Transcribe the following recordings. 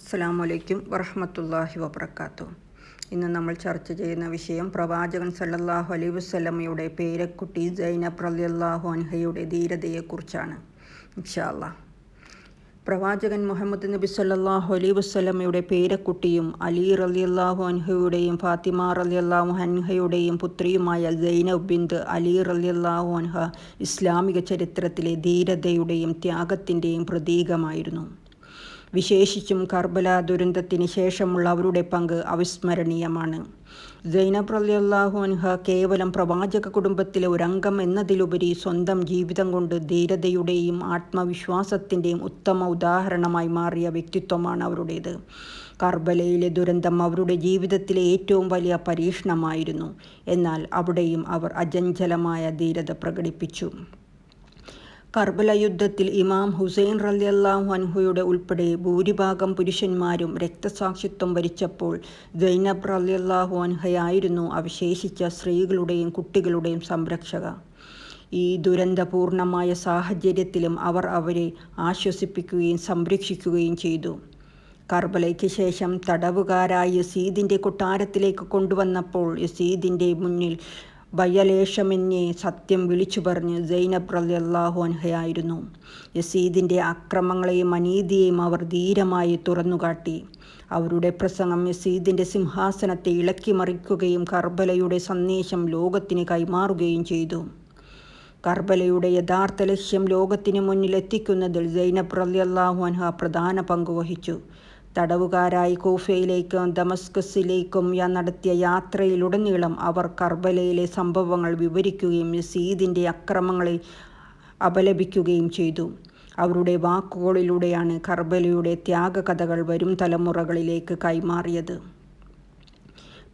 അസ്സാം വലൈക്കും വറഹമത്തല്ലാഹി വബർക്കാത്തു ഇന്ന് നമ്മൾ ചർച്ച ചെയ്യുന്ന വിഷയം പ്രവാചകൻ സല്ലല്ലാഹു അലൈ വസ്ലമയുടെ പേരക്കുട്ടി സൈനബ് റലിയല്ലാഹു അൻഹയുടെ ധീരതയെക്കുറിച്ചാണ്. ഇൻഷാല്ല പ്രവാചകൻ മുഹമ്മദ് നബി സല്ലല്ലാഹു അലൈ വസ്ലമയുടെ പേരക്കുട്ടിയും അലി റലിയല്ലാഹു അൻഹയുടെയും ഫാത്തിമ റലിയല്ലാഹു അൻഹയുടെയും പുത്രിയുമായ സൈനബ് ബിന്ദ് അലി റലിയല്ലാഹു അൻഹ ഇസ്ലാമിക ചരിത്രത്തിലെ ധീരതയുടെയും ത്യാഗത്തിന്റെയും പ്രതീകമായിരുന്നു. വിശേഷിച്ചും കർബല ദുരന്തത്തിന് ശേഷമുള്ള അവരുടെ പങ്ക് അവിസ്മരണീയമാണ്. സൈനബ് റലിയല്ലാഹു അൻഹ കേവലം പ്രവാചക കുടുംബത്തിലെ ഒരംഗം എന്നതിലുപരി സ്വന്തം ജീവിതം കൊണ്ട് ധീരതയുടെയും ആത്മവിശ്വാസത്തിന്റെയും ഉത്തമ ഉദാഹരണമായി മാറിയ വ്യക്തിത്വമാണ് അവരുടേത്. കർബലയിലെ ദുരന്തം അവരുടെ ജീവിതത്തിലെ ഏറ്റവും വലിയ പരീക്ഷണമായിരുന്നു. എന്നാൽ അവിടെയും അവർ അജഞ്ചലമായ ധീരത പ്രകടിപ്പിച്ചു. കർബല യുദ്ധത്തിൽ ഇമാം ഹുസൈൻ റലിയല്ലാഹു അൻഹുയുടെ ഉൾപ്പെടെ ഭൂരിഭാഗം പുരുഷന്മാരും രക്തസാക്ഷിത്വം വരിച്ചപ്പോൾ ജൈനബ് റലിയല്ലാഹു അൻഹയായിരുന്നു അവശേഷിച്ച സ്ത്രീകളുടെയും കുട്ടികളുടെയും സംരക്ഷക. ഈ ദുരന്തപൂർണമായ സാഹചര്യത്തിലും അവർ അവരെ ആശ്വസിപ്പിക്കുകയും സംരക്ഷിക്കുകയും ചെയ്തു. കർബലയ്ക്ക് ശേഷം തടവുകാരായ യസീദിന്റെ കൊട്ടാരത്തിലേക്ക് കൊണ്ടുവന്നപ്പോൾ യസീദിന്റെ മുന്നിൽ ഭയലേശമെന്നെ സത്യം വിളിച്ചു പറഞ്ഞ് സൈനബ് റലിയല്ലാഹു അൻഹയായിരുന്നു. യസീദിന്റെ അക്രമങ്ങളെയും അനീതിയെയും അവർ ധീരമായി തുറന്നുകാട്ടി. അവരുടെ പ്രസംഗം യസീദിന്റെ സിംഹാസനത്തെ ഇളക്കി മറിക്കുകയും കർബലയുടെ സന്ദേശം ലോകത്തിന് കൈമാറുകയും ചെയ്തു. കർബലയുടെ യഥാർത്ഥ ലക്ഷ്യം ലോകത്തിന് മുന്നിൽ എത്തിക്കുന്നതിൽ സൈനബ് റലിയല്ലാഹു അൻഹ പ്രധാന പങ്കുവഹിച്ചു തടവുകാരായി കൂഫയിലേക്കും ദമസ്കസിലേക്കും നടത്തിയ യാത്രയിലുടനീളം അവർ കർബലയിലെ സംഭവങ്ങൾ വിവരിക്കുകയും സീദിന്റെ അക്രമങ്ങളെ അപലപിക്കുകയും ചെയ്തു. അവരുടെ വാക്കുകളിലൂടെയാണ് കർബലയുടെ ത്യാഗകഥകൾ വരും തലമുറകളിലേക്ക് കൈമാറിയത്.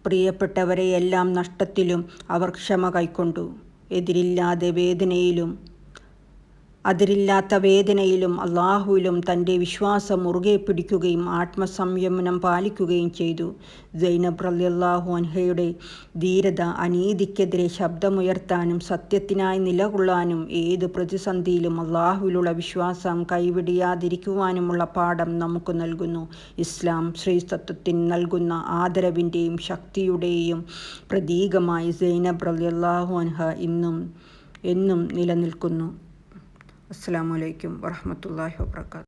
പ്രിയപ്പെട്ടവരെയെല്ലാം നഷ്ടത്തിലും അവർ ക്ഷമ കൈക്കൊണ്ടു. എതിരില്ലാതെ വേദനയിലും അതിരില്ലാത്ത വേദനയിലും അള്ളാഹുവിലും തന്റെ വിശ്വാസം മുറുകെ പിടിക്കുകയും ആത്മസംയമനം പാലിക്കുകയും ചെയ്തു. സൈനബ് റലിയല്ലാഹു അൻഹയുടെ ധീരത അനീതിക്കെതിരെ ശബ്ദമുയർത്താനും സത്യത്തിനായി നിലകൊള്ളാനും ഏത് പ്രതിസന്ധിയിലും അള്ളാഹുവിലുള്ള വിശ്വാസം കൈവിടിയാതിരിക്കുവാനുമുള്ള പാഠം നമുക്ക് നൽകുന്നു. ഇസ്ലാം ശ്രീതത്വത്തിന് നൽകുന്ന ആദരവിന്റെയും ശക്തിയുടെയും പ്രതീകമായി സൈനബ് റലിയല്ലാഹു അൻഹ ഇന്നും എന്നും നിലനിൽക്കുന്നു. അസ്സാം വലൈക്കും വാഹമത്തല്ലാഹി വാബർക്കാത്തു